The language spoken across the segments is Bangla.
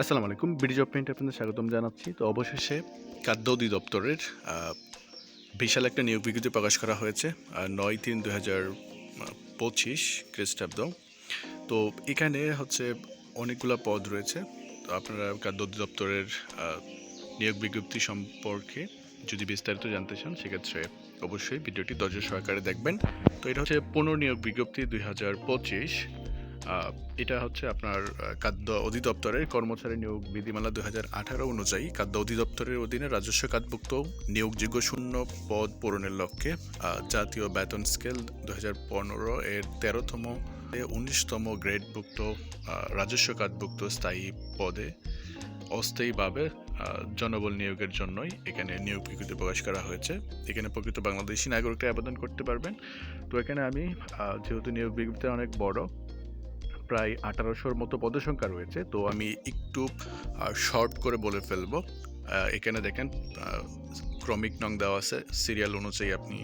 আসসালামু আলাইকুম বিডি জব প্রিন্ট আপনাদের স্বাগতম জানাচ্ছি। তো অবশেষে খাদ্য অধিদপ্তরের বিশাল একটা নিয়োগ বিজ্ঞপ্তি প্রকাশ করা হয়েছে নয় তিন দু হাজার পঁচিশ খ্রিস্টাব্দ। তো এখানে হচ্ছে অনেকগুলো পদ রয়েছে। তো আপনারা খাদ্য অধিদপ্তরের নিয়োগ বিজ্ঞপ্তি সম্পর্কে যদি বিস্তারিত জানতে চান, সেক্ষেত্রে অবশ্যই ভিডিওটি ধৈর্য সহকারে দেখবেন। তো এটা হচ্ছে পুনর্নিয়োগ বিজ্ঞপ্তি দুই হাজার পঁচিশ। এটা হচ্ছে আপনার খাদ্য অধিদপ্তরের কর্মচারী নিয়োগ বিধিমালা দুই হাজার আঠারো অনুযায়ী খাদ্য অধিদপ্তরের অধীনে রাজস্ব খাতভুক্ত নিয়োগযোগ্য শূন্য পদ পূরণের লক্ষ্যে জাতীয় বেতন স্কেল দু হাজার পনেরো এর তেরোতম উনিশতম গ্রেডভুক্ত রাজস্ব খাতভুক্ত স্থায়ী পদে অস্থায়ীভাবে জনবল নিয়োগের জন্যই এখানে নিয়োগ বিজ্ঞপ্তি প্রকাশ করা হয়েছে। এখানে প্রকৃত বাংলাদেশি নাগরিকরা আবেদন করতে পারবেন। তো এখানে আমি যেহেতু নিয়োগ বিজ্ঞপ্তি অনেক বড় প্রায় আঠারোশোর মতো পদসংখ্যা রয়েছে তো আমি একটু শর্ট করে বলে ফেলব। এখানে দেখেন ক্রমিক নং দেওয়া আছে সিরিয়াল অনুযায়ী আপনি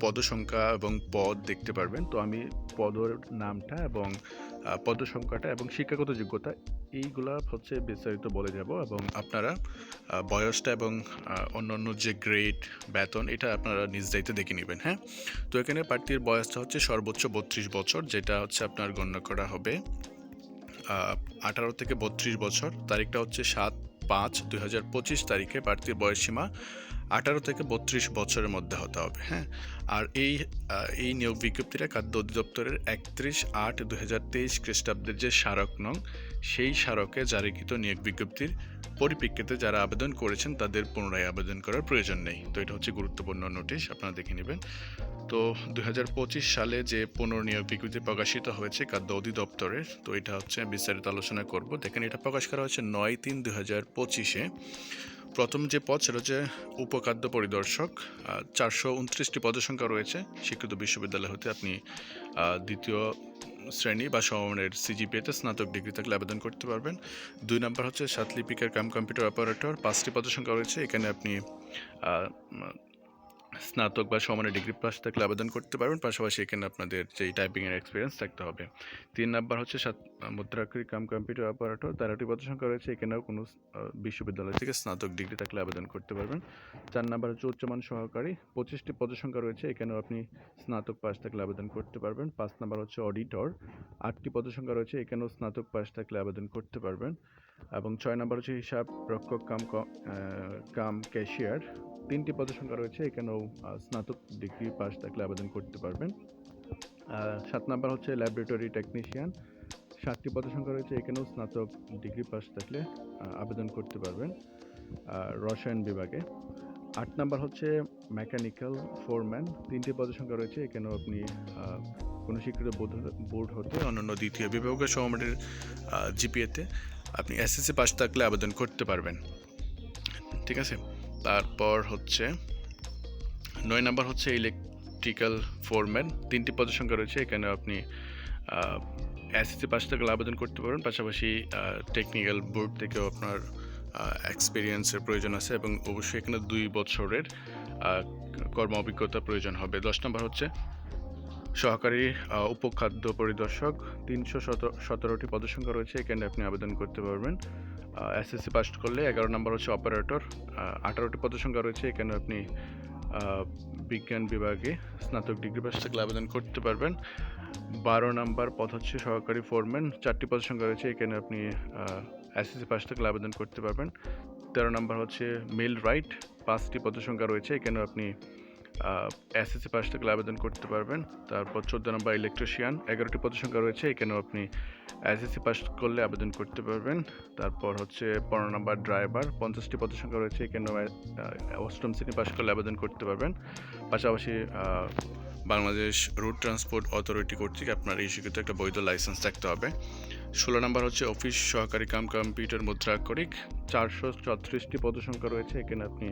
পদসংখ্যা এবং পদ দেখতে পারবেন। তো আমি পদর নামটা এবং আহ, পদসংখ্যাটা এবং শিক্ষাগত যোগ্যতা এইগুলা হচ্ছে বিস্তারিত বলে যাব এবং আপনারা বয়সটা এবং অন্যান্য যে গ্রেড বেতন এটা আপনারা নিজ দায়িত্বে দেখে নেবেন হ্যাঁ? তো এখানে প্রার্থীর বয়সটা হচ্ছে সর্বোচ্চ বত্রিশ বছর যেটা হচ্ছে আপনার গণ্য করা হবে আঠারো থেকে বত্রিশ বছর। তারিখটা হচ্ছে সাত পাঁচ, দুই পঁচিশ তারিখে প্রার্থীর বয়সসীমা আঠারো থেকে বত্রিশ বছরের মধ্যে হতে হবে হ্যাঁ? আর এই এই নিয়োগ বিজ্ঞপ্তিটা খাদ্য অধিদপ্তরের একত্রিশ আট দু হাজার তেইশ খ্রিস্টাব্দের যে স্মারক নং, সেই স্মারকে জারিকৃত নিয়োগ বিজ্ঞপ্তির পরিপ্রেক্ষিতে যারা আবেদন করেছেন, তাদের পুনরায় আবেদন করার প্রয়োজন নেই। তো এটা হচ্ছে গুরুত্বপূর্ণ নোটিশ, আপনারা দেখে নেবেন। তো দু হাজার পঁচিশ সালে যে পুনর্নিয়োগ বিজ্ঞপ্তি প্রকাশিত হয়েছে খাদ্য অধিদপ্তরের, তো এটা হচ্ছে বিস্তারিত আলোচনা করব। দেখেন, এটা প্রকাশ করা হয়েছে নয় তিন দু হাজার পঁচিশে। প্রথম যে পদ সেটা হচ্ছে উপখাদ্য পরিদর্শক চারশো উনত্রিশটি পদের সংখ্যা রয়েছে। শিক্ষিত বিশ্ববিদ্যালয় হতে আপনি দ্বিতীয় শ্রেণি বা সমমানের সিজিপিএতে স্নাতক ডিগ্রি থাকলে আবেদন করতে পারবেন। দুই নম্বর হচ্ছে সাতলিপিকার কাম কম্পিউটার অপারেটর, পাঁচটি পদের সংখ্যা রয়েছে। এখানে আপনি স্নাতক বা সমানের ডিগ্রি পাস থাকলে আবেদন করতে পারবেন। পাশাপাশি এখানে আপনাদের যেই টাইপিংয়ের এক্সপিরিয়েন্স থাকতে হবে। তিন নাম্বার হচ্ছে সাত, মুদ্রাক্ষরী কাম কম্পিউটার অপারেটর তেরোটি পদসংখ্যা রয়েছে। এখানেও কোনো বিশ্ববিদ্যালয় থেকে স্নাতক ডিগ্রি থাকলে আবেদন করতে পারবেন। চার নাম্বার হচ্ছে উচ্চমান সহকারী। পঁচিশটি পদসংখ্যা রয়েছে। এখানেও আপনি স্নাতক পাস থাকলে আবেদন করতে পারবেন। পাঁচ নাম্বার হচ্ছে অডিটর আটটি পদসংখ্যা রয়েছে। এখানেও স্নাতক পাস থাকলে আবেদন করতে পারবেন। এবং ছয় নম্বর হচ্ছে হিসাব রক্ষক কাম কাম ক্যাশিয়ার। তিনটি পদসংখ্যা রয়েছে, এখানেও স্নাতক ডিগ্রি পাস থাকলে আবেদন করতে পারবেন। সাত নাম্বার হচ্ছে ল্যাবরেটরি টেকনিশিয়ান সাতটি পদসংখ্যা রয়েছে, এখানেও স্নাতক ডিগ্রি পাস থাকলে আবেদন করতে পারবেন রসায়ন বিভাগে। আট নাম্বার হচ্ছে মেকানিক্যাল ফোরম্যান তিনটি পদসংখ্যা রয়েছে, এখানেও আপনি কোনো স্বীকৃত বোর্ড হতে অন্যান্য দ্বিতীয় বিভাগীয় সমমানের জিপিএতে আপনি এসএসসি পাস থাকলে আবেদন করতে পারবেন। ঠিক আছে? তারপর হচ্ছে নয় নাম্বার হচ্ছে ইলেকট্রিক্যাল ফোরম্যান তিনটি পদের সংখ্যা রয়েছে, এখানে আপনি এসএসসি পাস থাকলে আবেদন করতে পারবেন। পাশাপাশি টেকনিক্যাল বোর্ড থেকেও আপনার এক্সপিরিয়েন্সের প্রয়োজন আছে এবং অবশ্যই এখানে দুই বছরের কর্ম অভিজ্ঞতা প্রয়োজন হবে। দশ নম্বর হচ্ছে সহকারী উপখাদ্য পরিদর্শক, তিনশো সতেরোটি পদসংখ্যা রয়েছে এখানে আপনি আবেদন করতে পারবেন। এসএসসি পাস করলে এগারো নম্বর হচ্ছে অপারেটর আঠারোটি পদসংখ্যা রয়েছে এখানে আপনি বিজ্ঞান বিভাগে স্নাতক ডিগ্রি পাস থাকলে আবেদন করতে পারবেন। বারো নাম্বার পদ হচ্ছে সহকারী ফোরম্যান চারটি পদসংখ্যা রয়েছে এখানে আপনি এসএসসি পাস থাকলে আবেদন করতে পারবেন। তেরো নাম্বার হচ্ছে মেল রাইট পাঁচটি পদসংখ্যা রয়েছে এখানে আপনি এসএসসি পাস থাকলে আবেদন করতে পারবেন। তারপর চোদ্দ নম্বর ইলেকট্রিশিয়ান এগারোটি পদসংখ্যা রয়েছে, এখানেও আপনি এসএসসি পাস করলে আবেদন করতে পারবেন। তারপর হচ্ছে পনেরো নম্বর ড্রাইভার পঞ্চাশটি পদসংখ্যা রয়েছে, এখানেও অষ্টম শ্রেণি পাস করলে আবেদন করতে পারবেন। পাশাপাশি বাংলাদেশ রুট ট্রান্সপোর্ট অথরিটি কর্তৃক আপনার এই স্বীকৃত একটা বৈধ লাইসেন্স থাকতে হবে। ষোলো নম্বর হচ্ছে অফিস সহকারী কাম কম্পিউটার মুদ্রা মুদ্রাক্ষরিক, চারশো চৌত্রিশটি পদসংখ্যা রয়েছে, এখানে আপনি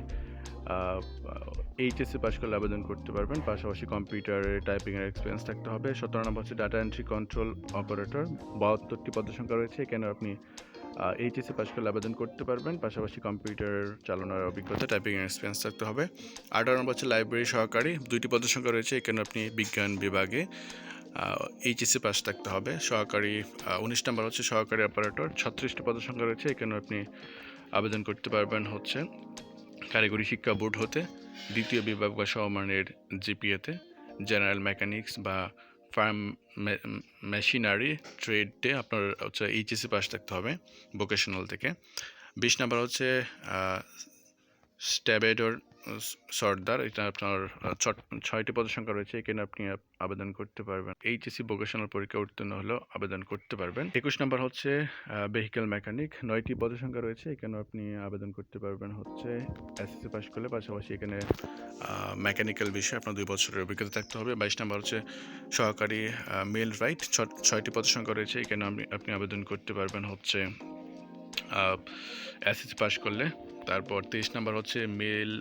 এইচএসসি পাস করলে আবেদন করতে পারবেন। পাশাপাশি কম্পিউটারে টাইপিংয়ের এক্সপিরিয়েন্স থাকতে হবে। সতেরো নম্বর হচ্ছে ডাটা এন্ট্রি কন্ট্রোল অপারেটর বাহাত্তরটি পদসংখ্যা রয়েছে। এখানে আপনি এইচএসসি পাস করলে আবেদন করতে পারবেন। পাশাপাশি কম্পিউটার চালানোর অভিজ্ঞতা টাইপিংয়ের এক্সপিরিয়েন্স থাকতে হবে। আঠারো নম্বর হচ্ছে লাইব্রেরি সহকারী। দুইটি পদসংখ্যা রয়েছে। এখানে আপনি বিজ্ঞান বিভাগে এইচএসসি পাস থাকতে হবে। সহকারী উনিশ নম্বর হচ্ছে সহকারী অপারেটর ছত্রিশটি পদের সংখ্যা রয়েছে। এখানে আপনি আবেদন করতে পারবেন হচ্ছে। কারিগরি শিক্ষা বোর্ড হতে, দ্বিতীয় বিভাগ বা সমমানের জিপিএতে, জেনারেল মেকানিক্স বা ফার্ম মেশিনারি ট্রেডে আপনার হচ্ছে এইচএসি পাস থাকতে হবে, ভোকেশনাল থেকে। বিশ নাম্বার হচ্ছে স্ট্যাবেডর সর্দার, এটা আপনার ছয়টি পদের সংখ্যা রয়েছে, এখানে আপনি আবেদন করতে পারবেন। এইচএসসি ভোকেশনাল পরীক্ষা উত্তীর্ণ হলেও আবেদন করতে পারবেন। একুশ নাম্বার হচ্ছে ভেহিক্যাল মেকানিক নয়টি পদের সংখ্যা রয়েছে এখানে আপনি আবেদন করতে পারবেন হচ্ছে এসএসসি পাস করলে, পাশাপাশি এখানে মেকানিক্যাল বিষয়ে আপনার দুই বছরের অভিজ্ঞতা থাকতে হবে। বাইশ নাম্বার হচ্ছে, সহকারী মেল রাইট ছয়টি পদের সংখ্যা রয়েছে এখানে আপনি আবেদন করতে পারবেন হচ্ছে এসএসসি পাস করলে। তারপর তেইশ নাম্বার হচ্ছে মেল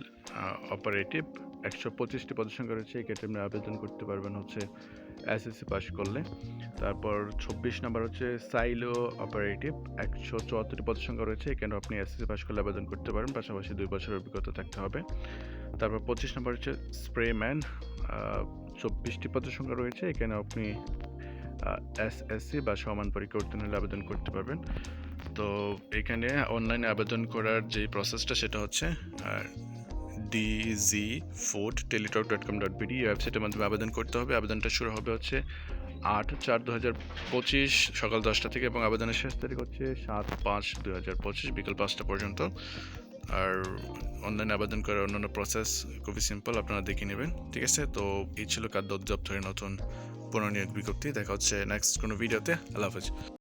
অপারেটিভ একশো পঁচিশটি পদের সংখ্যা রয়েছে, এই আপনি আবেদন করতে পারবেন হচ্ছে এসএসসি পাস করলে। তারপর চব্বিশ নাম্বার হচ্ছে সাইলো অপারেটিভ একশো চুয়াত্তরটি পদের সংখ্যা রয়েছে এখানে আপনি এসএসসি পাস করলে আবেদন করতে পারেন পাশাপাশি দুই বছরের অভিজ্ঞতা থাকতে হবে। তারপর পঁচিশ নাম্বার হচ্ছে স্প্রেম্যান চব্বিশটি পদের সংখ্যা রয়েছে, এখানে আপনি এসএসসি বা সমান পরীক্ষা উত্তীর্ণ হলে আবেদন করতে পারবেন। তো এখানে অনলাইনে আবেদন করার যে প্রসেসটা সেটা হচ্ছে DG food Teletalk dot com dot BD ওয়েবসাইটের মাধ্যমে আবেদন করতে হবে। আবেদনটা শুরু হবে হচ্ছে আট চার দু হাজার পঁচিশ, সকাল দশটা থেকে এবং আবেদনের শেষ তারিখ হচ্ছে সাত পাঁচ দু হাজার পঁচিশ, বিকেল পাঁচটা পর্যন্ত। আর অনলাইনে আবেদন করার অন্যান্য প্রসেস খুবই সিম্পল আপনারা দেখে নেবেন। ঠিক আছে? তো এই ছিল খাদ্য অধিদপ্তরের নতুন পুনর্নিয়োগ বিজ্ঞপ্তি। দেখা হচ্ছে নেক্সট কোনো ভিডিওতে আল্লাহ হাফেজ।